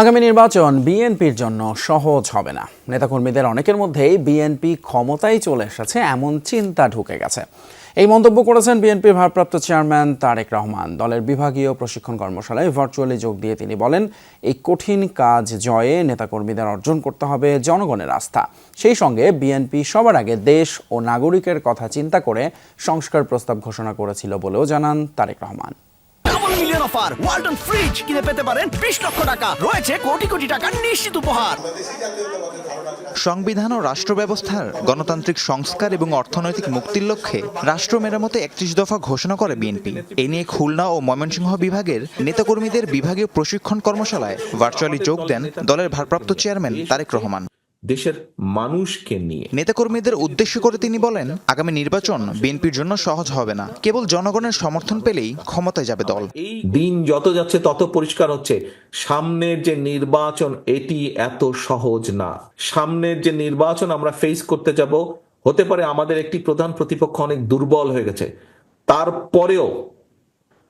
আগামী নির্বাচন বিএনপির জন্য সহজ হবে না। নেতাকর্মীদের অনেকের মধ্যেই বিএনপি ক্ষমতায় চলে এসেছে, এমন চিন্তা ঢুকে গেছে। এই মন্তব্য করেছেন বিএনপির ভারপ্রাপ্ত চেয়ারম্যান তারেক রহমান। দলের বিভাগীয় প্রশিক্ষণ কর্মশালায় ভার্চুয়ালি যোগ দিয়ে তিনি বলেন, এই কঠিন কাজ জয়ে নেতাকর্মীদের অর্জন করতে হবে জনগণের আস্থা। সেই সঙ্গে বিএনপি সবার আগে দেশ ও নাগরিকের কথা চিন্তা করে সংস্কার প্রস্তাব ঘোষণা করেছিল বলেও জানান Tarek Rahman. Double offer Walton fridge কিনে পেতে পারেন বিশ লক্ষ টাকা। রয়েছে কোটি কোটি টাকার নিশ্চিত উপহার। সংবিধান ও রাষ্ট্র ব্যবস্থার গণতান্ত্রিক সংস্কার এবং অর্থনৈতিক মুক্তির লক্ষ্যে রাষ্ট্র মেরামতে একত্রিশ দফা ঘোষণা করে বিএনপি। এ নিয়ে খুলনা ও ময়মনসিংহ বিভাগের নেতাকর্মীদের বিভাগীয় প্রশিক্ষণ কর্মশালায় ভার্চুয়ালি যোগ দেন দলের ভারপ্রাপ্ত চেয়ারম্যান তারেক রহমান। দেশের মানুষকে নিয়ে। নেতাকর্মীদের উদ্দেশ্য করে তিনি বলেন আগামী নির্বাচন বিএনপির জন্য সহজ হবে না। কেবল জনগণের সমর্থন পেলেই ক্ষমতায় যাবে দল। এই দিন যত যাচ্ছে তত পরিষ্কার হচ্ছে। সামনের যে নির্বাচন এটি এত সহজ না। সামনের যে নির্বাচন আমরা ফেস করতে যাব হতে পারে আমাদের একটি প্রধান প্রতিপক্ষ অনেক দুর্বল হয়ে গেছে। তারপরেও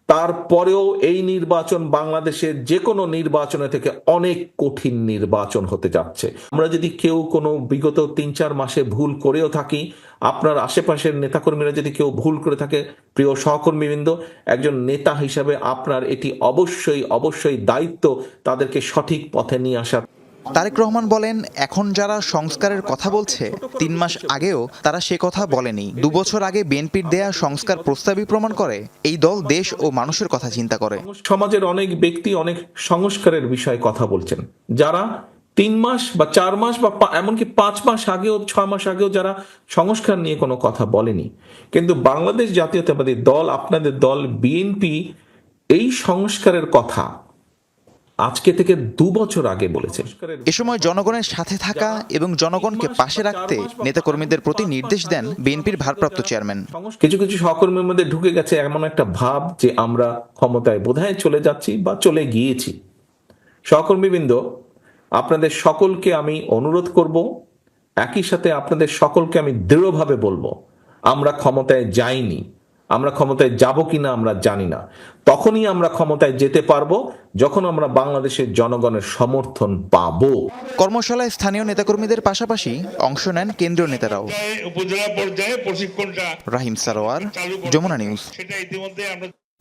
তারপরেও এই নির্বাচন বাংলাদেশের যে কোনো নির্বাচনে থেকে অনেক কঠিন নির্বাচন হতে যাচ্ছে। আমরা যদি কেউ কোনো বিগত তিন চার মাসে ভুল করেও থাকি, আপনার আশেপাশের নেতাকর্মীরা যদি কেউ ভুল করে থাকে, প্রিয় সহকর্মীবৃন্দ, একজন নেতা হিসাবে আপনার এটি অবশ্যই অবশ্যই দায়িত্ব তাদেরকে সঠিক পথে নিয়ে আসা তারেক রহমান বলেন, এখন যারা সংস্কারের কথা বলছে, তিন মাস আগেও তারা সে কথা বলেনি। দু বছর আগে বিএনপির দেয়া সংস্কার প্রস্তাবই প্রমাণ করে, এই দল দেশ ও মানুষের কথা চিন্তা করে। সমাজের অনেক ব্যক্তি অনেক সংস্কারের বিষয়ে কথা বলছেন। যারা তিন মাস বা চার মাস বা এমনকি পাঁচ মাস আগেও, ছয় মাস আগেও যারা সংস্কার নিয়ে কোনো কথা বলেনি। কিন্তু বাংলাদেশ জাতীয়তাবাদী দল, আপনাদের দল, বিএনপি, এই সংস্কারের কথা আজকে থেকে দু বছর আগে বলেছে। এ সময় জনগণের সাথে থাকা এবং জনগণকে পাশে রাখতে নেতাকর্মীদের প্রতি নির্দেশ দেন বিএনপির ভারপ্রাপ্ত চেয়ারম্যান। কিছু কিছু সহকর্মীর মধ্যে ঢুকে গেছে এমন একটা ভাব যে আমরা ক্ষমতায় বোধহয় চলে যাচ্ছি বা চলে গিয়েছি। সহকর্মীবৃন্দ আপনাদের সকলকে আমি অনুরোধ করব একই সাথে আপনাদের সকলকে আমি দৃঢ়ভাবে বলব আমরা ক্ষমতায় যাইনি। আমরা ক্ষমতায় যাব কিনা আমরা জানি না। তখনই আমরা ক্ষমতায় যেতে পারব যখন আমরা বাংলাদেশের জনগণের সমর্থন পাব। কর্মশালায় স্থানীয় নেতাকর্মীদের পাশাপাশি অংশ নেন কেন্দ্রীয় নেতারাও। উপজেলা পর্যায়ে প্রশিক্ষণটা রাহিম সারোয়ার যমুনা নিউজ। সেটা ইতিমধ্যে আমরা